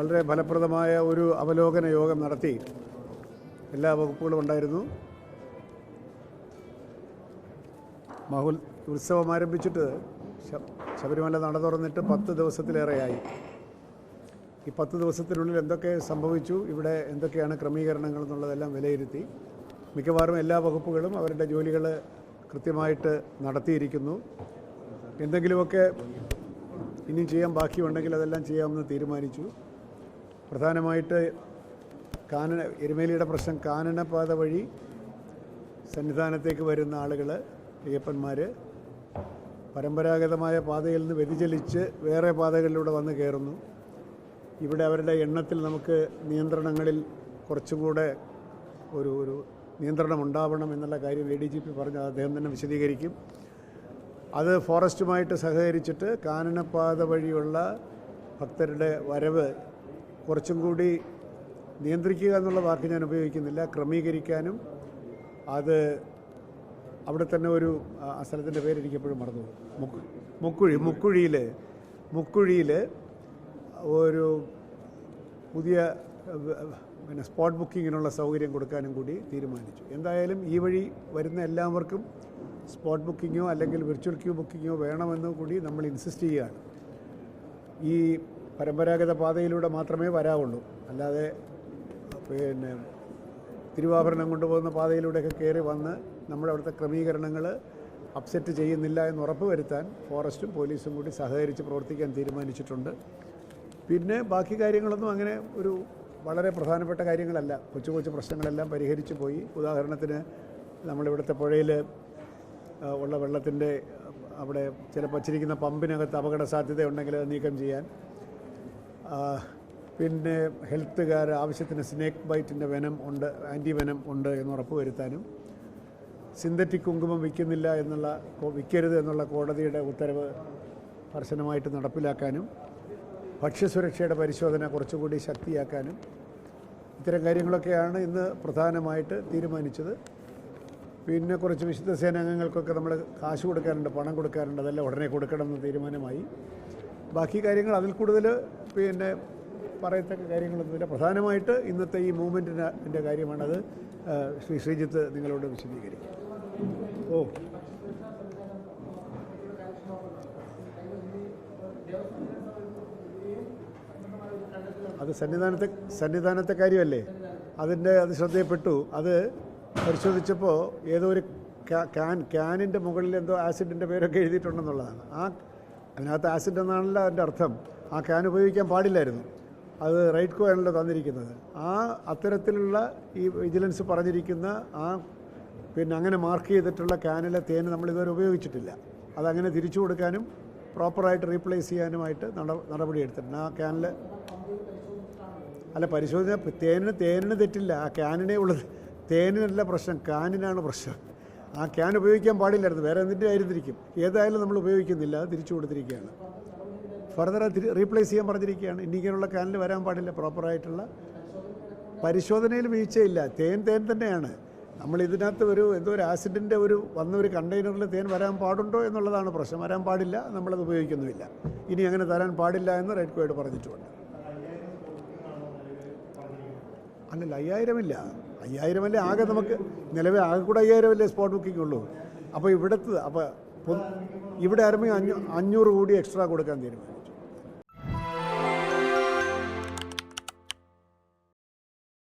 വളരെ ഫലപ്രദമായ ഒരു അവലോകന യോഗം നടത്തി എല്ലാ വകുപ്പുകളും ഉണ്ടായിരുന്നു. മഹുൽ ഉത്സവം ആരംഭിച്ചിട്ട് ശബരിമല നട തുറന്നിട്ട് പത്ത് ദിവസത്തിലേറെയായി. ഈ പത്ത് ദിവസത്തിനുള്ളിൽ എന്തൊക്കെ സംഭവിച്ചു ഇവിടെ എന്തൊക്കെയാണ് ക്രമീകരണങ്ങൾ എന്നുള്ളതെല്ലാം വിലയിരുത്തി മിക്കവാറും എല്ലാ വകുപ്പുകളും അവരുടെ ജോലികൾ കൃത്യമായിട്ട് നടത്തിയിരിക്കുന്നു. എന്തെങ്കിലുമൊക്കെ ഇനിയും ചെയ്യാൻ ബാക്കിയുണ്ടെങ്കിൽ അതെല്ലാം ചെയ്യാമെന്ന് തീരുമാനിച്ചു. പ്രധാനമായിട്ട് കാനന എരുമേലിയുടെ പ്രശ്നം കാനനപാത വഴി സന്നിധാനത്തേക്ക് വരുന്ന ആളുകൾ അയ്യപ്പന്മാർ പരമ്പരാഗതമായ പാതയിൽ നിന്ന് വ്യതിചലിച്ച് വേറെ പാതകളിലൂടെ വന്ന് കയറുന്നു. ഇവിടെ അവരുടെ എണ്ണത്തിൽ നമുക്ക് നിയന്ത്രണങ്ങളിൽ കുറച്ചുകൂടെ ഒരു ഒരു നിയന്ത്രണം ഉണ്ടാവണം എന്നുള്ള കാര്യം എ ഡി ജി പി പറഞ്ഞു അദ്ദേഹം തന്നെ വിശദീകരിക്കും. അത് ഫോറസ്റ്റുമായിട്ട് സഹകരിച്ചിട്ട് കാനനപാത വഴിയുള്ള ഭക്തരുടെ വരവ് കുറച്ചും കൂടി നിയന്ത്രിക്കുക എന്നുള്ള വാക്ക് ഞാൻ ഉപയോഗിക്കുന്നില്ല. ക്രമീകരിക്കാനും അത് അവിടെ തന്നെ ഒരു ആ സ്ഥലത്തിന്റെ പേര് എനിക്കെപ്പോഴും മറന്നു മുക്കുഴി മുക്കുഴിയിൽ മുക്കുഴിയിൽ ഒരു പുതിയ പിന്നെ സ്പോട്ട് ബുക്കിങ്ങിനുള്ള സൗകര്യം കൊടുക്കാനും കൂടി തീരുമാനിച്ചു. എന്തായാലും ഈ വഴി വരുന്ന എല്ലാവർക്കും സ്പോട്ട് ബുക്കിങ്ങോ അല്ലെങ്കിൽ വിർച്വൽ ക്യൂ ബുക്കിങ്ങോ വേണമെന്ന് കൂടി നമ്മൾ ഇൻസിസ്റ്റ് ചെയ്യുകയാണ്. ഈ പരമ്പരാഗത പാതയിലൂടെ മാത്രമേ വരാവുള്ളൂ. അല്ലാതെ പിന്നെ തിരുവാഭരണം കൊണ്ടുപോകുന്ന പാതയിലൂടെയൊക്കെ കയറി വന്ന് നമ്മുടെ അവിടുത്തെ ക്രമീകരണങ്ങൾ അപ്സെറ്റ് ചെയ്യുന്നില്ല എന്ന് ഉറപ്പ് വരുത്താൻ ഫോറസ്റ്റും പോലീസും കൂടി സഹകരിച്ച് പ്രവർത്തിക്കാൻ തീരുമാനിച്ചിട്ടുണ്ട്. പിന്നെ ബാക്കി കാര്യങ്ങളൊന്നും അങ്ങനെ ഒരു വളരെ പ്രധാനപ്പെട്ട കാര്യങ്ങളല്ല. കൊച്ചു കൊച്ചു പ്രശ്നങ്ങളെല്ലാം പരിഹരിച്ചു പോയി. ഉദാഹരണത്തിന് നമ്മളിവിടുത്തെ പുഴയിൽ ഉള്ള വെള്ളത്തിന്റെ അവിടെ ചില വച്ചിരിക്കുന്ന പമ്പിനകത്ത് അപകട സാധ്യത ഉണ്ടെങ്കിൽ നീക്കം ചെയ്യാൻ. പിന്നെ ഹെൽത്തുകാർ ആവശ്യത്തിന് സ്നേക്ക് ബൈറ്റിന്റെ വെനം ഉണ്ട് ആന്റി വെനം ഉണ്ട് എന്ന് ഉറപ്പ് വരുത്താനും സിന്തറ്റിക് കുങ്കുമം വിൽക്കുന്നില്ല എന്നുള്ള വിൽക്കരുത് എന്നുള്ള കോടതിയുടെ ഉത്തരവ് കർശനമായിട്ട് നടപ്പിലാക്കാനും ഭക്ഷ്യസുരക്ഷയുടെ പരിശോധന കുറച്ചുകൂടി ശക്തിയാക്കാനും ഇത്തരം കാര്യങ്ങളൊക്കെയാണ് ഇന്ന് പ്രധാനമായിട്ട് തീരുമാനിച്ചത്. പിന്നെ കുറച്ച് വിശുദ്ധ സേനാംഗങ്ങൾക്കൊക്കെ നമ്മൾ കാശ് കൊടുക്കാറുണ്ട് പണം കൊടുക്കാറുണ്ട് അതെല്ലാം ഉടനെ കൊടുക്കണം എന്ന് തീരുമാനമായി. ബാക്കി കാര്യങ്ങൾ അതിൽ കൂടുതൽ പിന്നെ പറയത്തക്ക കാര്യങ്ങളൊന്നുമില്ല. പ്രധാനമായിട്ട് ഇന്നത്തെ ഈ മൂവ്മെന്റിന്റെ കാര്യമാണത്. ശ്രീ ശ്രീജിത്ത് നിങ്ങളോട് വിശദീകരിക്കും. ഓ. അത് സന്നിധാനത്തെ സന്നിധാനത്തെ കാര്യമല്ലേ? അതിന്റെ അത് ശ്രദ്ധയപ്പെട്ടു. അത് പരിശോധിച്ചപ്പോൾ ഏതോ ഒരു ക്യാ- ക്യാൻ ക്യാനിന്റെ മുകളിൽ എന്തോ ആസിഡിന്റെ പേരൊക്കെ എഴുതിയിട്ടുണ്ടെന്നുള്ളതാണ്. ആ അതിനകത്ത് ആസിഡ് എന്നാണല്ലോ അതിന്റെ അർത്ഥം. ആ ക്യാൻ ഉപയോഗിക്കാൻ പാടില്ലായിരുന്നു. അത് റൈറ്റ് കോ ആണല്ലോ തന്നിരിക്കുന്നത്. ആ അത്തരത്തിലുള്ള ഈ വിജിലൻസ് പറഞ്ഞിരിക്കുന്ന ആ പിന്നെ അങ്ങനെ മാർക്ക് ചെയ്തിട്ടുള്ള ക്യാനിലെ തേൻ നമ്മൾ ഇതുവരെ ഉപയോഗിച്ചിട്ടില്ല. അതങ്ങനെ തിരിച്ചു കൊടുക്കാനും പ്രോപ്പറായിട്ട് റീപ്ലേസ് ചെയ്യാനുമായിട്ട് നട നടപടി എടുത്തിട്ടുണ്ട്. ആ ക്യാനിൽ അല്ല പരിശോധന തേനിന് തേനിന് തെറ്റില്ല. ആ ക്യാനിനെ ഉള്ളത് തേനിനല്ല പ്രശ്നം കാനിനാണ് പ്രശ്നം. ആ ക്യാൻ ഉപയോഗിക്കാൻ പാടില്ലായിരുന്നു. വേറെ എന്തിന്റെ ആയിരുന്നിരിക്കും ഏതായാലും നമ്മൾ ഉപയോഗിക്കുന്നില്ല. തിരിച്ചു കൊടുത്തിരിക്കുകയാണ്. ഫർദർ റീപ്ലേസ് ചെയ്യാൻ പറഞ്ഞിരിക്കുകയാണ്. ഇനി ഇങ്ങനെയുള്ള ക്യാനിൽ വരാൻ പാടില്ല. പ്രോപ്പറായിട്ടുള്ള പരിശോധനയിൽ വീഴ്ചയില്ല. തേൻ തേൻ തന്നെയാണ്. നമ്മൾ ഇതിനകത്ത് ഒരു എന്തോ ഒരു ആസിഡിന്റെ ഒരു വന്ന ഒരു കണ്ടെയ്നറിൽ തേൻ വരാൻ പാടുണ്ടോ എന്നുള്ളതാണ് പ്രശ്നം. വരാൻ പാടില്ല. നമ്മളത് ഉപയോഗിക്കുന്നുമില്ല. ഇനി അങ്ങനെ തരാൻ പാടില്ല എന്ന് റെഡ് കോഡ് പറഞ്ഞിട്ടുമുണ്ട് അല്ലല്ല അയ്യായിരമില്ല. അയ്യായിരമല്ലേ? ആകെ നമുക്ക് നിലവിൽ ആകെ കൂടെ അയ്യായിരമല്ലേ സ്പോട്ട് ബുക്കിംഗ് ഉള്ളൂ. അപ്പോൾ ഇവിടുത്തെ അപ്പോൾ ഇവിടെ ആരുമ്പോൾ അഞ്ഞൂ അഞ്ഞൂറ് കൂടി എക്സ്ട്രാ കൊടുക്കാൻ തീരുമാനം